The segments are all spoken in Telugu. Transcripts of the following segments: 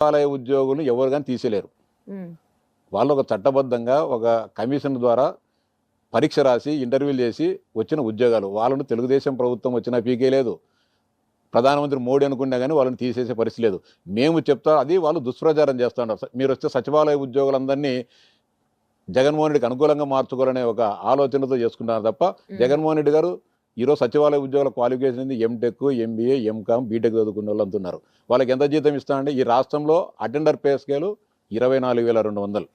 సచివాలయ ఉద్యోగులు ఎవరు కానీ తీసేలేరు. వాళ్ళు ఒక చట్టబద్ధంగా ఒక కమిషన్ ద్వారా పరీక్ష రాసి ఇంటర్వ్యూలు చేసి వచ్చిన ఉద్యోగాలు. వాళ్ళను తెలుగుదేశం ప్రభుత్వం వచ్చినా పీకే లేదు. ప్రధానమంత్రి మోడీ అనుకున్నా కానీ వాళ్ళని తీసేసే పరిస్థితి లేదు. మేము చెప్తా అది వాళ్ళు దుష్ప్రచారం చేస్తూ ఉంటారు మీరు వస్తే సచివాలయ ఉద్యోగులందరినీ జగన్మోహన్ రెడ్డికి అనుకూలంగా మార్చుకోవాలనే ఒక ఆలోచనతో చేసుకుంటున్నారు తప్ప జగన్మోహన్ రెడ్డి గారు ఈరోజు సచివాలయ ఉద్యోగుల క్వాలిఫికేషన్ ఏంది ఎంటెక్ ఎంబీఏ ఎంకామ్ బీటెక్ చదువుకున్న వాళ్ళు అంటున్నారు. వాళ్ళకి ఎంత జీతం ఇస్తామంటే ఈ రాష్ట్రంలో అటెండర్ పే స్కేలు ఇరవై నాలుగు వేల రెండు వందలు.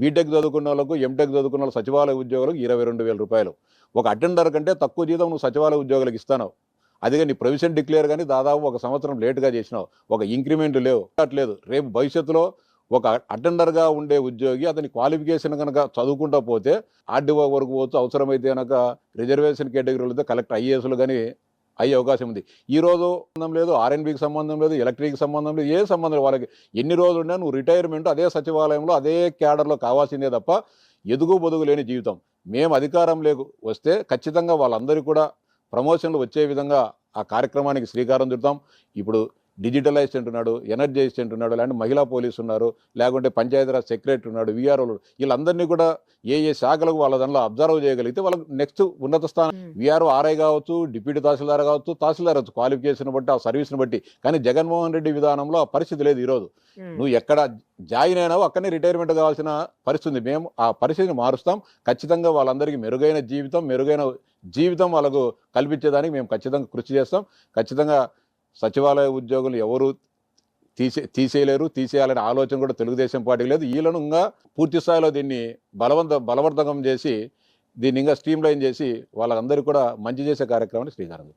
బీటెక్ చదువుకున్న వాళ్ళకు ఎంటెక్ చదువుకున్న వాళ్ళకు సచివాలయ ఉద్యోగులకు ఇరవై రెండు వేల రూపాయలు. ఒక అటెండర్ కంటే తక్కువ జీతం నువ్వు సచివాలయ ఉద్యోగులకు ఇస్తావు అదిగా నీ ప్రొవిజన్ డిక్లేర్ కానీ దాదాపు ఒక సంవత్సరం లేటుగా చేసినావు. ఒక ఇంక్రిమెంట్ లేవు. అట్లేదు. రేపు భవిష్యత్తులో ఒక అటెండర్గా ఉండే ఉద్యోగి అతని క్వాలిఫికేషన్ కనుక చదువుకుంటా పోతే ఆర్డీఓ వరకు పోతూ అవసరమైతే కనుక రిజర్వేషన్ కేటగిరీలతో కలెక్టర్ ఐఏఎస్లు కానీ అయ్యే అవకాశం ఉంది. ఈ రోజు సంబంధం లేదు ఆర్ఎన్బికి సంబంధం లేదు ఎలక్ట్రిక్ సంబంధం లేదు ఏ సంబంధం వాళ్ళకి ఎన్ని రోజులు ఉన్నా నువ్వు రిటైర్మెంట్ అదే సచివాలయంలో అదే క్యాడర్లో కావాల్సిందే తప్ప ఎదుగు బొదుగు లేని జీవితం. మేము అధికారం లేకు వస్తే ఖచ్చితంగా వాళ్ళందరికీ కూడా ప్రమోషన్లు వచ్చే విధంగా ఆ కార్యక్రమానికి శ్రీకారం చుడతాం. ఇప్పుడు డిజిటలైజ్ అంటున్నాడు ఎనర్జైజ్ అంటున్నాడు లేదంటే మహిళా పోలీసు ఉన్నారు లేకుంటే పంచాయతీరాజ్ సెక్రటరీ ఉన్నాడు విఆర్ఓలు వీళ్ళందరినీ కూడా ఏ ఏ శాఖలకు వాళ్ళ దానిలో అబ్జర్వ్ చేయగలిగితే వాళ్ళకి నెక్స్ట్ ఉన్నత స్థానం. విఆర్ఓ ఆర్ఐ కావచ్చు డిప్యూటీ తహసీల్దార్ కావచ్చు తహసీల్దార్ కావచ్చు క్వాలిఫికేషన్ బట్టి ఆ సర్వీస్ని బట్టి. కానీ జగన్మోహన్ రెడ్డి విధానంలో ఆ పరిస్థితి లేదు ఈరోజు. నువ్వు ఎక్కడ జాయిన్ అయినావో అక్కడనే రిటైర్మెంట్ కావాల్సిన పరిస్థితి ఉంది మేము ఆ పరిస్థితిని మారుస్తాం. ఖచ్చితంగా వాళ్ళందరికీ మెరుగైన జీవితం మెరుగైన జీవితం వాళ్ళకు కల్పించేదానికి మేము ఖచ్చితంగా కృషి చేస్తాం. ఖచ్చితంగా సచివాలయ ఉద్యోగులు ఎవరు తీసే తీసేయలేరు తీసేయాలనే ఆలోచన కూడా తెలుగుదేశం పార్టీకి లేదు. వీళ్ళను ఇంకా పూర్తి స్థాయిలో దీన్ని బలవంత బలవర్ధకం చేసి దీన్ని ఇంకా స్ట్రీమ్ లైన్ చేసి వాళ్ళందరికీ కూడా మంచి చేసే కార్యక్రమాన్ని శ్రీకారం